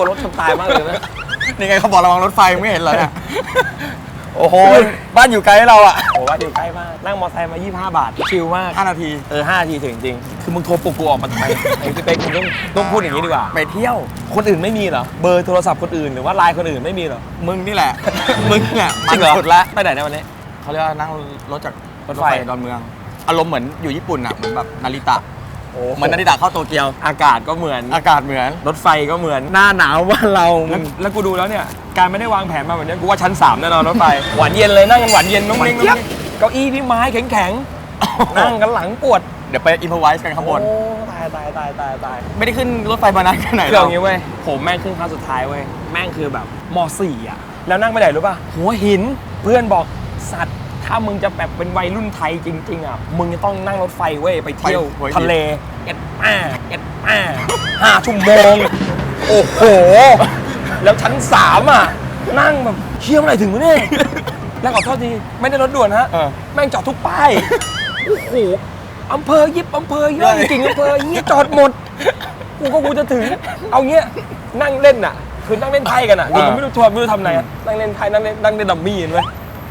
ลัวรถชนตายมากเลยนะนี่ไงเขาบอกระวังรถไฟไม่เห็นเหรอเนี่ยโอ้โห บ้านอยู่ไกลเราอะโอ้ว่าอยู่ใกล้มาก นั่งมอเตอร์ไซค์มา 25 บาท ชิลมาก 5 นาที เออ 5 นาทีถึงจริง คือมึงโทรปลุกกูออกมาทำไมไอ้พี่เป๊กมึงต้องต้องพูดอย่างนี้ดีกว่า ไปเที่ยว คนอื่นไม่มีเหรอ เบอร์โทรศัพท์คนอื่นหรือว่าไลน์คนอื่นไม่มีเหรอ มึงนี่แหละ มึงเนี่ยจริงเหรอมันสุดละไปไหนในวันนี้ เขาเรียกว่านั่งรถจากรถไฟดอนเมือง อารมณ์เหมือนอยู่ญี่ปุ่นอะ เหมือนแบบนาริตะ โอ้เหมือนนาริตะเข้าโตเกียว อากาศก็เหมือน อากาศเหมือน รถไฟก็เหมือนหน้าหนาวบ้านเราแล้วแล้วกูดูแล้วเนี่ย การไม่ได้วางแผนมาแบบนี้กูว่าชั้น3แน่นอนรถไฟ หวานเย็นเลยนั่งกันหวานเย็นน้องหวานเม้งเจี๊ยบ เก้าอี้พี่ไม้แข็งๆนั่งกันหลังปวดเดี๋ยวไปอินพไวส์กันข้างบน โอ้ตายตายตายตายตายไม่ได้ขึ้นรถไฟมานานแค่ไหนคือแล้วเอางี้เว้ยผมแม่งขึ้นครั้งสุดท้ายเว้ยแม่งคือแบบม .4 อะ แล้วนั่งไปไหนรู้ป่ะหัวหินเพื่อนบอกสัตว์ ถ้ามึงจะแบบเป็นวัยรุ่นไทยจริง ๆอะมึงจะต้องนั่งรถไฟเว้ยไปเที่ยวทะเลเอ็ดแม่เอ็ดแม่ห้าชั่วโมง โอ้โห แล้วชั้นสามอะ นั่งแบบเชี่ยเมื่อไหร่ถึงวะเนี่ย แล้วขอโทษทีไม่ได้รถด่วนฮะ เออแม่งจอดทุกป้าย โอ้โหอำเภอยิบอำเภอเยอะจริงๆอำเภอเยี่ยจอดหมด กูก็กูจะถึง เอาเงี้ยนั่งเล่นอะ คือนั่งเล่นไพ่กันอะคือไม่รู้ทัวร์ไม่รู้ทำอะไรอะนั่งเล่นไพ่นั่งเล่นนั่งเล่นดัมมี่เห็นไหม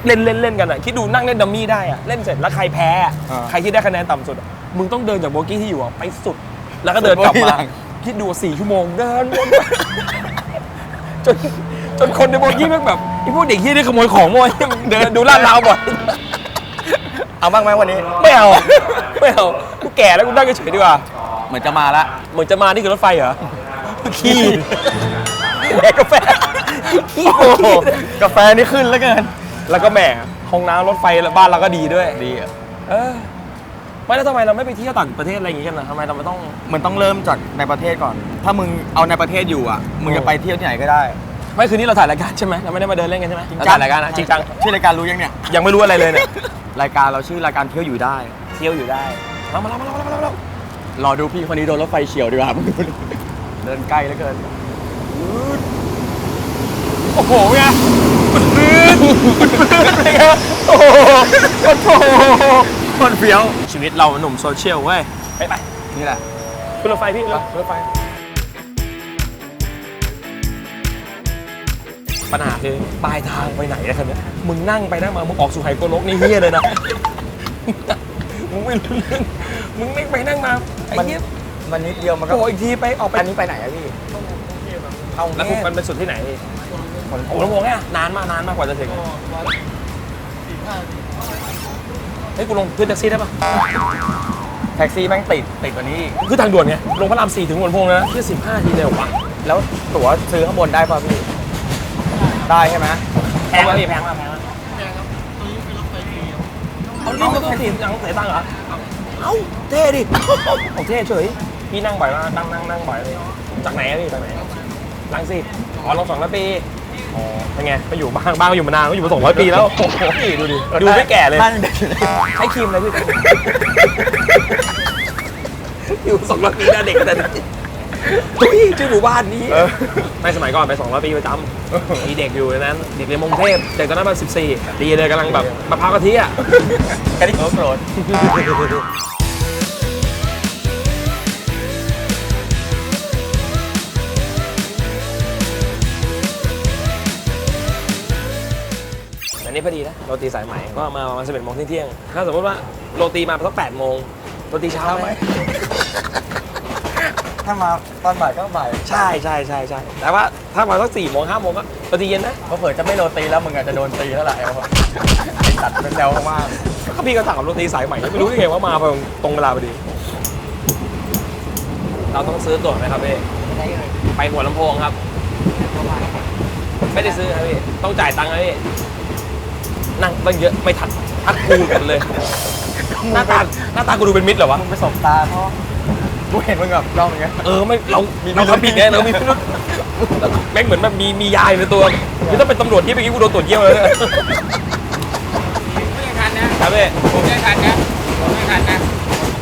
เล่นเล่นเล่นกันอะคิดดูนั่งเล่นดัมมี่ได้อะเล่นเสร็จแล้วใครแพ้อะใครที่ได้คะแนนต่ำสุดอะมึงต้องเดินจากโบกี้ที่อยู่อะไปสุด แล้วก็เดินกลับมาคิดดูสี่ชั่วโมงเดินวนไปจนจนคนในโบกี้แม่งแบบไอ้พวกเด็กที่ได้ขโมยของมั่วเดินดูลาดราวบ่อย เอาบ้างไหมวันนี้ ไม่เอา ไม่เอา กูแก่แล้วกูนั่งเฉยๆดีกว่า เหมือนจะมาละเหมือนจะมานี่คือรถไฟเหรอ ขี้แดกกาแฟขี้โอ้โหกาแฟนี่ขึ้นแล้วเกิน แล้วก็แหมห้องน้ำรถไฟบ้านเราก็ดีด้วย ดีอะเออไม่แล้วทำไมเราไม่ไปเที่ยวต่างประเทศอะไรอย่างงี้กันนะทำไมเราไม่ต้อง มันต้องเริ่มจากในประเทศก่อน ถ้ามึงเอาในประเทศอยู่อะ มึงจะไปเที่ยวที่ไหนก็ได้ไม่คืนนี้เราถ่ายรายการใช่ไหมเราไม่ได้มาเดินเล่นกันใช่ไหมเราถ่ายรายการนะจริงจังชื่อรายการรู้ยังเนี่ย ยังไม่รู้อะไรเลยเนี่ย รายการเราชื่อรายการเที่ยวอยู่ได้ เที่ยวอยู่ได้มามาแล้วมาแล้วมาแล้วมาแล้วรอดูพี่คนนี้โดนรถไฟเฉียวดีกว่ามึงดูดิเดินใกล้เหลือเกิน โอ้โหไง มันพื้นมันพื้นไงโอ้โหโอ้โหคนเฟี้ยวชีวิตเราหนุ่มโซเชียลเว้ยไปไปนี่แหละขึ้นรถไฟพี่ขึ้นรถไฟปัญหาคือปลายทางไปไหนนะครับเนี่ยมึงนั่งไปนั่งมา มึงออกสู่ไหโกลกนี่เฮียเลยนะ มึงไม่รู้เรื่อง มึงนั่ไปนั่งมาไอ้นเหี้ยมันนิดเดียวมันก็โอีกทีไปออกไป อันนี้ไปไหนอะพี่เข้ากรุงแล้วเทพมันเป็นสุดที่ไหน พี่โอ้โหลำโพงเนี่ยนานมากนานมากกว่าจะถึงเฮ้ยกูลงขึ้นแท็กซี่ได้ปะแท็กซี่แม่งติดติดกว่านี้อีกคือทางด่วนไงลงพระรามสี่ถึงหัวลำโพงนะแค่สิบห้าทีเลยเหรอวะแล้วตั๋วซื้อข้างบนได้ป่ะพี่ ได้ใช่ไหมแพงป่ะพี่แพงป่ะแพงป่ะเอานี่ก็ต้องสี่ยังเสียตังค์เหรอ เอ้าเท่ดิโอ้เท่เฉยพี่นั่งบ่อยมากนั่งนั่งนั่งบ่อยเลย จากไหนอะพี่จากไหนลังสิตอ๋อลงสองร้อยปี อ๋อเป็นไงไปอยู่บ้างบ้างก็อยู่มานานก็อยู่มาสองร้อยปีแล้วโอ้โหนี่ดูดิดูไม่แก่เลย นั่นเด็กเลยให้ครีมอะไรพี่อยู่สองร้อยปีแล้วเด็กแต่เด็กตุ้ยชื่อหมู่บ้านนี้เออไม่สมัยก่อนไปสองร้อยปีประจำมีเด็กอยู่ในนั้น เด็กเรียนมงเทพเด็กตอนนั้นมาสิบสี่ดีเลยกำลังแบบมะพร้าวกะทิอะกันที่โกรธ อันนี้พอดีนะโรตีสายใหม่ก็มาประมาณสิบเอ็ดโมงเที่ยงๆถ้าสมมติว่าโรตีมาสักแปดโมงโรตีเช้าไหมถ้ามาตอนบ่ายก็บ่าย ใช่ใช่ใช่ใช่แต่ว่าถ้ามาสักสี่โมงห้าโมงก็โรตีเย็นนะเพราะเผื่อจะไม่โรตีแล้วมึงอาจจะโดนตีแล้วล่ะไอ้พวกไอ้ตัดเป็นแซวมากก็พี่ก็ถามโรตีสายใหม่ไม่รู้ได้ไงว่ามาตรงเวลาพอดี เราต้องซื้อตั๋วไหมครับพี่ไปหัวลำโพงครับ ไม่ได้ซื้อครับพี่ต้องจ่ายตังค์ครับพี่ นั่งตั้งเยอะไม่ทันทักกูกันเลย หน้าตาหน้าตากูดูเป็นมิตรเหรอวะ มึงไปสบตาเขากูเห็นมึงแบบจ้องอย่างเงี้ย เออไม่เรามีมีเราทำผิดไงเรามีพิรุธแม่งเหมือนแบบมีมียายในตัวคือถ้าเป็นตำรวจที่เมื่อกี้กูโดนตรวจเยี่ยวเลยเนี่ยไม่ทันนะครับพี่ผมไม่ทันนะผมไม่ทันนะ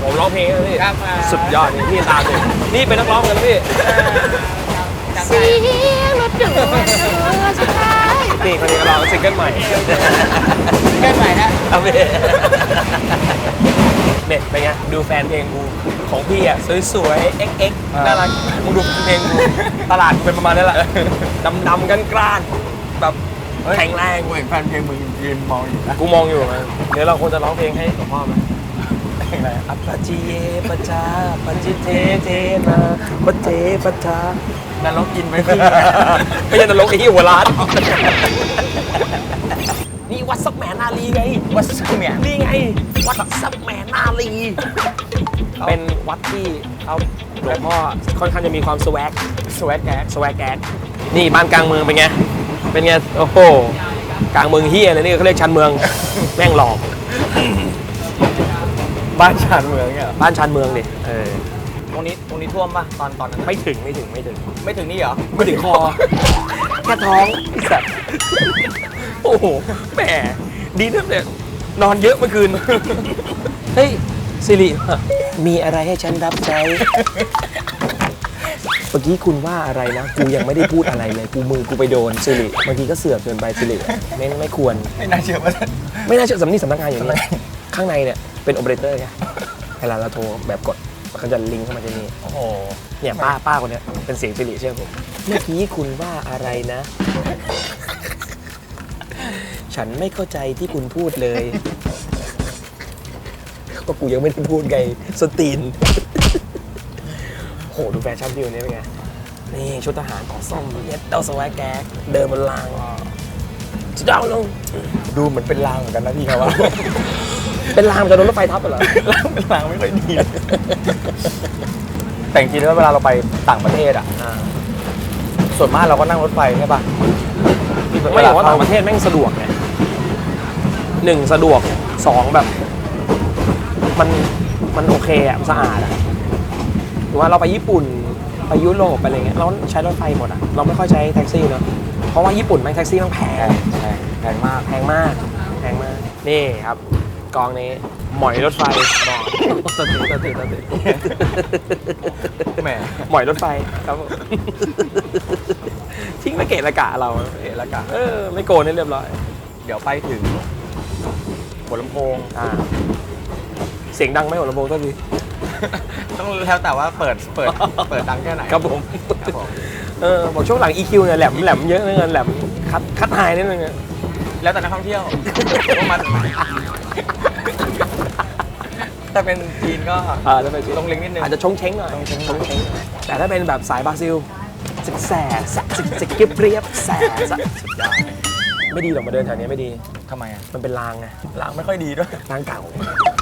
ผมร้องเพลงนะพี่ครับอ่าสุดยอดนี่พี่ตามเลยนี่เป็นนักร้องเหมือนกันนะพี่จำเสีได้ยงรถด่วนตัวสุดท้าย นี่คนนี้ก็ร้องซิงเกิลใหม่เกินใหม่นะครับพี่เนี่ยเป็นไงดูแฟนเพลงกูของพี่อะสวยๆ XX อ่าน่ารักมึงดูแฟนเพลงกูตลาดกูเป็นประมาณนั้นแหละดำๆกันกล้านๆแบบเฮ้ยแข็งแรงกูเห็นแฟนเพลงมึงยืนมองอยู่นะกูมองอยู่นะเดี๋ยวเราควรจะร้องเพลงให้หลวงพ่อไหมเพลงอะไรอะ อัปปะจิเยปะจาปะจิเทเทนาปะเทปะจา นั่นเรากินไหมพี่ไม่ใช่นรกไอ้ที่หัวร้าน นี่วัดสักแหมนาลีไง วัดสักเนี่ยนี่ไง วัดสักแหมนาลี เป็นวัดที่เขาหลวงพ่อค่อนข้างจะมีความสวกสวัสดีสวกแกนนี่บ้านกลางเมืองเป็นไง เป็นไง โอ้โห กลางเมืองเฮียเลยนี่เขาเรียกชันเมือง แม่งหลอก บ้านชานเมืองเนี่ยเหรอบ้านชันเมืองดิเออต รงนี้ตรงนี้ท่วมป่ะตอนตอนนั้นไม่ถึงไม่ถึงไม่ถึง ไม่ถึงนี่เหรอไม่ถึงคอ แค่ท้องไอ้สัตว์โอ้โหแหมดีนะเนี่ยนอนเยอะเมื่อคืน เฮ้ยสิริมีอะไรให้ฉันรับใช้ เมื่อกี้คุณว่าอะไรนะ กูยังไม่ได้พูดอะไรเลย กูมือกูไปโดนสิริบางทีก็เสือกเกินไปสิริไม่ไม่ควร ไม่น่าเชื่อว่าไม่น่าเชื่อสำนีสำนักงานอย่างนี้ข้างในเนี่ยเป็นโอเปอเรเตอร์ไงเวลาเราโทรแบบกด เขาจะลิงก์เข้ามาที่นี่โอ้โหเนี่ยป้าป้าคนเนี้ยเป็นเสียงสิริเชื่อผมเมื่อกี้คุณว่าอะไรนะ ฉันไม่เข้าใจที่คุณพูดเลยก็กูยังไม่ได้พูดไงสตีนโหดูแฟชั่นพี่วันนี้เป็นไงนี่ชุดทหารของส้มเย็ดเต้าสวายแกกเดินบนรางจะดาวลงดูเหมือนเป็นลางเหมือนกันนะพี่ครับว่า เป็นรางมันจะโดนรถไฟทับเหรอเป็นลางไม่ค่อยดีเลยแต่จริงๆแล้วเวลาเราไปต่างประเทศอะ ส่วนมากเราก็นั่งรถไฟใช่ป่ะไม่บอกว่าต่างประเทศแม่งสะดวกไงหนึ่งสะดวกสองแบบ มันมันโอเคอะมันสะอาดอะหรือว่าเราไปญี่ปุ่นไปยุโรปไปอะไรเงี้ยเราใช้รถไฟหมดอะเราไม่ค่อยใช้แท็กซี่เนอะเพราะว่าญี่ปุ่นแม่งแท็กซี่มันแพแพงงแพงแพงมากแพงมากแพงมากนี่ครับ กองนี้ หมอยรถไฟบอกตะติตะติตะติแหมหมอยรถไฟครับผมทิ้งไม่เกะระกะเราเอะละกะเออไม่โกนให้เรียบร้อย เดี๋ยวไปถึงหัวลำโพงอ่าเสียงดังไหมหัวลำโพงก็ดีต้องแล้วแต่ว่าเปิดเปิดเปิดดังแค่ไหนครับผมครับผมเออบอกช่วงหลัง EQ เนี่ยแหลมแหลมเยอะนะเงินแหลมคัดคัดไฮนิดนึงอะแล้วแต่นักท่องเที่ยวว่ามัน ถ้าเป็นจีนก็อ่าจะไปลงลิงก์นิดนึง อาจจะชงเช้งหน่อยชงเช้ง ชงเช้งแต่ถ้าเป็นแบบสายบราซิลจะแสบสะจะจะเกรียบเรียบแสบสะสุดยอดไม่ดีหรอกมาเดินแถวนี้ไม่ดีทำไมอะมันเป็นรางไงล้างไม่ค่อยดีด้วยรางเก่า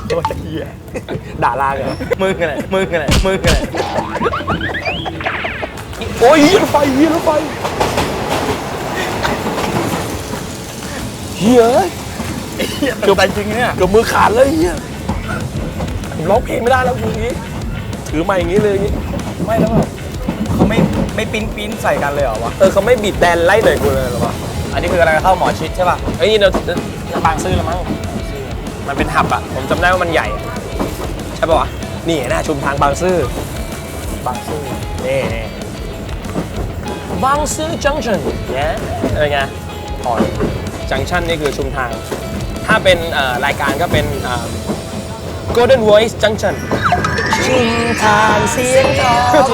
ตัวจะเหี้ยด่ารางเหรอมึงอะไรมึงอะไรมึงอะไรโอ้ยรถไฟเฮียรถไฟเฮียเกือบไปจริงเนี่ย เกือบมือขาดเลยเฮีย ผมร้องเพลงไม่ได้แล้วกูอย่างงี้ ถือไมาอย่างงี้เลยอย่างงี้ ไม่แล้วแบบเขาไม่ไม่ปิ้นปิ้นใส่กันเลยเหรอวะ เออเขาไม่บีบแดนไล่หน่อยกูเลยเหรอวะอันนี้คืออะไรเข้าหมอชิดใช่ป่ะไอ้ยนี่เราเราบางซื่อแล้วมั้ง มันเป็นหับอะ ผมจำได้ว่ามันใหญ่ ใช่ป่าวะ นี่หน้าชุมทางบางซื่อบางซื่อนี่นี่บางซื่อจังชันเนี่ยอะไรไงอ๋อจังชันนี่คือชุมทาง ถ้าเป็นเอ่อรายการก็เป็นเอ่อ Golden Voice Junction ชุมทางเสียงทอง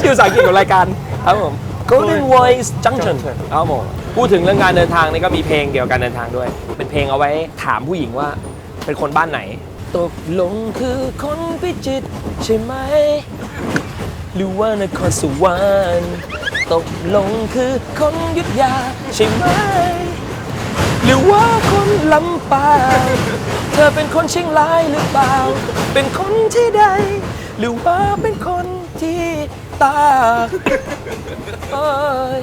ชื่อภาษาอังกฤษของรายการครับผม Golden Voice Junction ครับผมพูดถึงเรื่องการเดินทางนี่ก็มีเพลงเกี่ยวกับการเดินทางด้วย เป็นเพลงเอาไว้ถามผู้หญิงว่าเป็นคนบ้านไหน ตกลงคือคนพิจิตรใช่ไหม หรือว่านครสวรรค์ตกลงคือคนอยุทธยาใช่ไหมห รือว่าคนลำปางเธอเป็นคนเชียงรายหรือเปล่า เป็นคนที่ใด หรือว่าเป็นคนที่ตากโอ้ย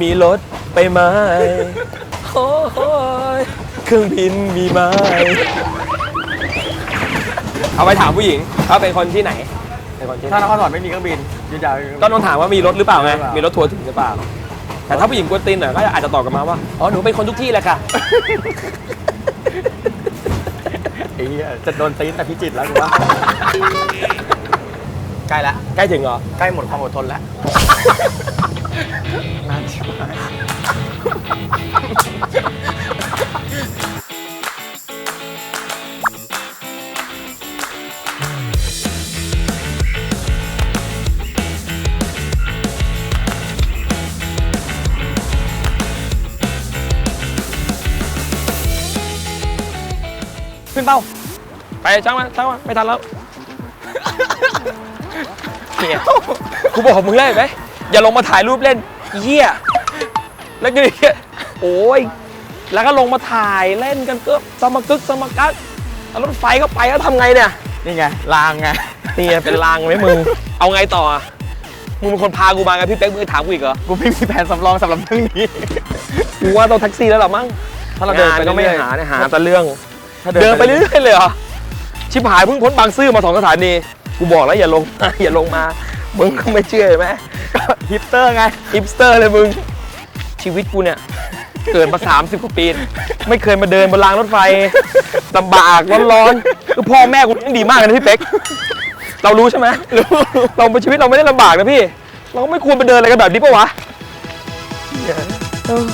มีรถไปไหมโอ้ยเครื่องบินมีไหมเอาไปถามผู้หญิงว่าเป็นคนที่ไหนเป็นคนที่ไหนถ้านครสวรรค์ไม่มีเครื่องบินยุทธยาก็ต้องถามว่ามีรถหรือเปล่าไงหรือเปล่ามีมีรถทัวร์ถึงหรือเปล่า แต่ถ้าผู้หญิงกวนตีนหน่อยก็อาจจะตอบกลับมาว่าอ๋อหนูเป็นคนทุกที่แหละค่ะ ไอ้เหี้ยจะโดนตีนแต่พิจิตรแล้วกูว่าใกล้ละใกล้ถึงเหรอ ใกล้หมดความอดทนแล้ว นานชิบหาย เป้าไปช่างมันช่างมันไม่ทันแล้วเนี่ยกูบอกมึงเลยไหมอย่าลงมาถ่ายรูปเล่นเหี้ยแล้วก็เนี่ยโอ้ยแล้วก็ลงมาถ่ายเล่นกันก็สมกึกสมกักแล้วรถไฟก็ไปแล้วทำไงเนี่ยนี่ไงลางไงนี่เป็นรางไหมมึงเอาไงต่ออะมึงเป็นคนพากูมาไงพี่เป๊กมึงถามกูอีกเหรอกูไม่มีแผนสำรองสำหรับเรื่องนี้กูว่าต้องแท็กซี่แล้วหรอมั้งถ้าเราเดินไปงก็ไม่เรื่อยๆหาเนี่ยหาแต่เรื่อง ถ้าเดินไปเรื่อยๆเลยเหรอ ชิบหายเพิ่งพ้นบางซื่อมาสองสถานี กูบอกแล้วอย่าลงอย่าลงมา มึงก็ไม่เชื่อใช่ไหมฮิปสเตอร์ไงฮิปสเตอร์เลยมึง ชีวิตกูเนี่ย เกิดมา 30 กว่าปี ไม่เคยมาเดินบนรางรถไฟลำบากร้อนๆคือพ่อแม่กูยังดีมากเลยนะพี่เป๊ก เรารู้ใช่ไหมรู้เราเป็นชีวิตเราไม่ได้ลำบากนะพี่ เราก็ไม่ควรไปเดินอะไรกันแบบนี้ปะวะ เออ